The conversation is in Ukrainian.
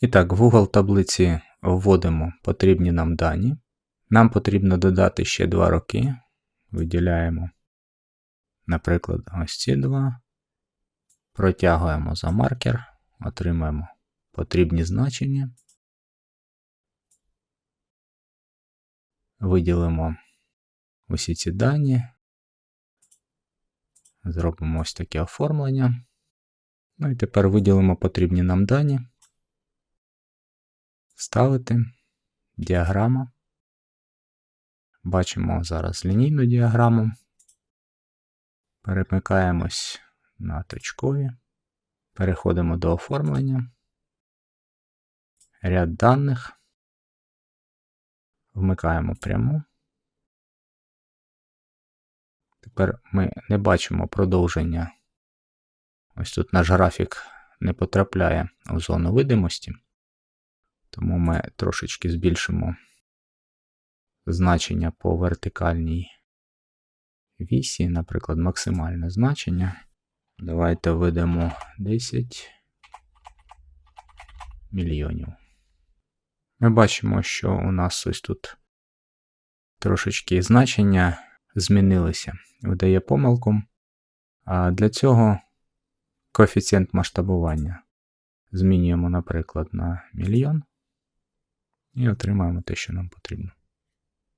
І так, в Google таблиці вводимо потрібні нам дані. Нам потрібно додати ще два роки. Виділяємо, наприклад, ось ці два. Протягуємо за маркер, отримаємо потрібні значення. Виділимо усі ці дані. Зробимо ось таке оформлення. Ну і тепер виділимо потрібні нам дані. Вставити діаграма. Бачимо зараз лінійну діаграму. Перемикаємось на точкові. Переходимо до оформлення. Ряд даних. Вмикаємо пряму. Тепер ми не бачимо продовження. Ось тут наш графік не потрапляє у зону видимості. Тому ми трошечки збільшимо значення по вертикальній вісі, наприклад, максимальне значення. Давайте введемо 10 мільйонів. Ми бачимо, що у нас ось тут трошечки значення змінилися. Видає помилку. А для цього коефіцієнт масштабування змінюємо, наприклад, на мільйон і отримаємо те, що нам потрібно.